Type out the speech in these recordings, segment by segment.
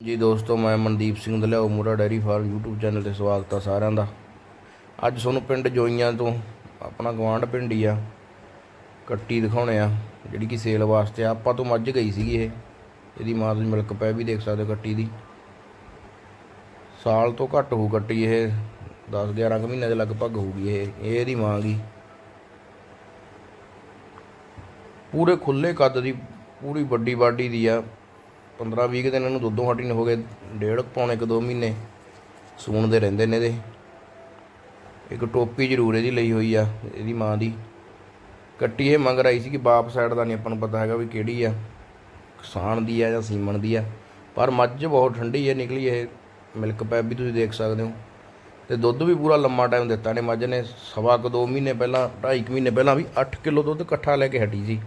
ਜੀ ਦੋਸਤੋ, ਮੈਂ Mandeep Singh Daliao Mora dairy farm YouTube channel ਤੇ ਸਵਾਗਤ ਆ ਸਾਰਿਆਂ ਦਾ। ਅੱਜ ਤੁਹਾਨੂੰ ਪਿੰਡ ਜੋਈਆਂ ਤੋਂ ਆਪਣਾ ਗਵਾਂਢ ਪਿੰਡ ਹੀ ਆ, ਕੱਟੀ ਦਿਖਾਉਣੇ ਆ, ਜਿਹੜੀ ਕਿ ਸੇਲ ਵਾਸਤੇ ਆ। ਆਪਾਂ ਤੋਂ ਮੱਝ ਗਈ ਸੀਗੀ ਇਹ, ਇਹਦੀ ਮਾਂ ਤੋਂ ਮਿਲਕ ਪੈ ਵੀ ਦੇਖ ਸਕਦੇ ਹੋ ਕੱਟੀ ਦੀ। ਸਾਲ ਤੋਂ ਘੱਟ ਹੋਊ ਕੱਟੀ ਇਹ 10 11 ਕੁ ਮਹੀਨੇ ਦੇ ਲਗਭਗ ਹੋਊਗੀ ਇਹ ਇਹ ਇਹਦੀ ਮਾਂ ਗਈ। ਪੂਰੇ ਖੁੱਲੇ ਕੱਦ ਦੀ, ਪੂਰੀ ਵੱਡੀ ਬਾਡੀ ਦੀ ਆ। 15 20 ਦਿਨ ਇਹਨੂੰ ਦੁੱਧੋਂ ਹਟੀ ਨੂੰ, ਹੋ ਗਏ ਡੇਢ ਪੌਣੇ ਇੱਕ ਦੋ ਮਹੀਨੇ। ਸੂਣਦੇ ਰਹਿੰਦੇ ਨੇ ਇਹਦੇ। ਇੱਕ ਟੋਪੀ ਜ਼ਰੂਰ ਇਹਦੀ ਲਈ ਹੋਈ ਆ, ਇਹਦੀ ਮਾਂ ਦੀ। ਕੱਟੀ ਇਹ ਮੰਗ ਰਹੀ ਸੀ ਕਿ ਬਾਪ ਸਾਈਡ ਦਾ ਨਹੀਂ ਆਪਾਂ ਨੂੰ ਪਤਾ ਹੈਗਾ ਵੀ ਕਿਹੜੀ ਆ। ਕਿਸਾਨ ਦੀ ਆ ਜਾਂ ਸੀਮਨ ਦੀ ਆ। ਪਰ ਮੱਝ ਬਹੁਤ ਠੰਡੀ ਹੈ ਨਿਕਲੀ ਇਹ ਮਿਲਕ ਪੈਪ ਵੀ ਤੁਸੀਂ ਦੇਖ ਸਕਦੇ ਹੋ। ਤੇ ਦੁੱਧ ਵੀ ਪੂਰਾ ਲੰਮਾ ਟਾਈਮ ਦਿੱਤਾ ਨੇ ਮੱਝ ਨੇ। ਸਵਾ ਕੁ ਦੋ ਮਹੀਨੇ ਪਹਿਲਾਂ, ਢਾਈ ਕੁ ਮਹੀਨੇ ਪਹਿਲਾਂ ਵੀ 8 ਕਿਲੋ ਦੁੱਧ ਇਕੱਠਾ ਲੈ ਕੇ ਹਟੀ ਸੀ।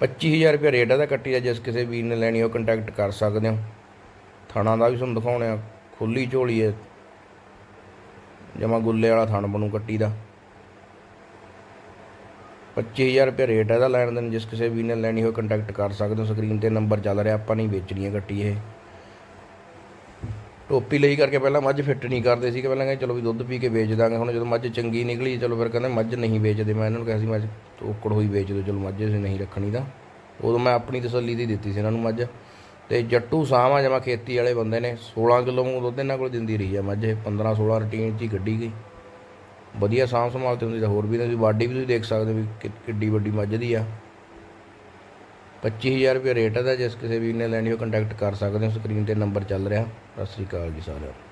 25000 ਰੁਪਏ ਰੇਟ ਇਹਦਾ ਕੱਟੀ ਦਾ ਜਿਸ ਕਿਸੇ ਵੀਰ ਨੇ ਲੈਣੀ ਹੋ ਕੰਟੈਕਟ ਕਰ ਸਕਦੇ ਹੋ ਥਣਾ ਦਾ ਵੀ ਤੁਹਾਨੂੰ ਦਿਖਾਉਣੇ ਆ, ਖੁੱਲੀ ਝੋਲੀ ਹੈ ਜਮਾ ਗੁੱਲੇ ਵਾਲਾ ਥਣ ਬਣੂ ਕੱਟੀ ਦਾ। 25000 ਰੁਪਏ ਰੇਟ ਇਹਦਾ ਲੈਣ ਦੇਣ, ਜਿਸ ਕਿਸੇ ਵੀਰ ਨੇ ਲੈਣੀ ਹੋ ਕੰਟੈਕਟ ਕਰ ਸਕਦੇ ਹੋ। ਸਕਰੀਨ ਤੇ ਨੰਬਰ ਚੱਲ ਰਿਹਾ, ਆਪਾਂ ਨਹੀਂ ਵੇਚਣੀ ਹੈ ਕੱਟੀ ਇਹ। ਟੋਪੀ ਲਈ ਕਰਕੇ ਪਹਿਲਾਂ ਮੱਝ ਫਿੱਟ ਨਹੀਂ ਕਰਦੇ ਸੀ ਕਿ ਪਹਿਲਾਂ ਕਹਿੰਦੇ ਚਲੋ ਵੀ ਦੁੱਧ ਪੀ ਕੇ ਵੇਚ ਦਾਂਗੇ, ਹੁਣ ਜਦੋਂ ਮੱਝ ਚੰਗੀ ਨਿਕਲੀ, ਚਲੋ ਫਿਰ ਕਹਿੰਦੇ ਮੱਝ ਨਹੀਂ ਵੇਚਦੇ, ਮੈਂ ਇਹਨਾਂ ਨੂੰ ਕਿਹਾ ਸੀ ਮੱਝ ਤੋਕੜ ਹੋਈ ਵੇਚ ਦਿਓ ਚਲੋ ਮੱਝ ਅਸੀਂ ਨਹੀਂ ਰੱਖਣੀ ਤਾਂ। ਉਦੋਂ ਮੈਂ ਆਪਣੀ ਤਸੱਲੀ ਦੀ ਦਿੱਤੀ ਸੀ ਇਹਨਾਂ ਨੂੰ ਮੱਝ। ਤੇ ਜੱਟੂ ਸਾਹਾਂ ਜਮਾ ਖੇਤੀ ਵਾਲੇ ਬੰਦੇ ਨੇ। 16 ਕਿਲੋ ਮੂੰਹ ਦੁੱਧ ਇਹਨਾਂ ਕੋਲ ਦਿੰਦੀ ਰਹੀ ਆ ਮੱਝ। ਇਹ 15 16 ਰੁਟੀਨ 'ਚ ਹੀ ਕੱਢੀ ਗਈ। ਵਧੀਆ ਸਾਂਭ ਸੰਭਾਲ ਤੇ ਹੁੰਦੀ ਤਾਂ ਹੋਰ ਵੀ ਤੁਸੀਂ ਬਾਡੀ ਵੀ ਤੁਸੀਂ ਦੇਖ ਸਕਦੇ ਹੋ ਵੀ ਕਿੱਡੀ ਵੱਡੀ ਮੱਝ ਦੀ ਆ। 25000 ਰੁਪਏ ਰੇਟ ਹੈ ਦਾ ਜਿਸ ਕਿਸੇ ਵੀ ਨੇ ਲੈਣੀ ਹੋ ਕੰਟੈਕਟ ਕਰ ਸਕਦੇ ਹੋ। ਸਕਰੀਨ ਤੇ ਨੰਬਰ ਚੱਲ ਰਿਹਾ। ਸਤਿ ਸ੍ਰੀ ਅਕਾਲ ਜੀ ਸਾਰਿਆਂ ਨੂੰ।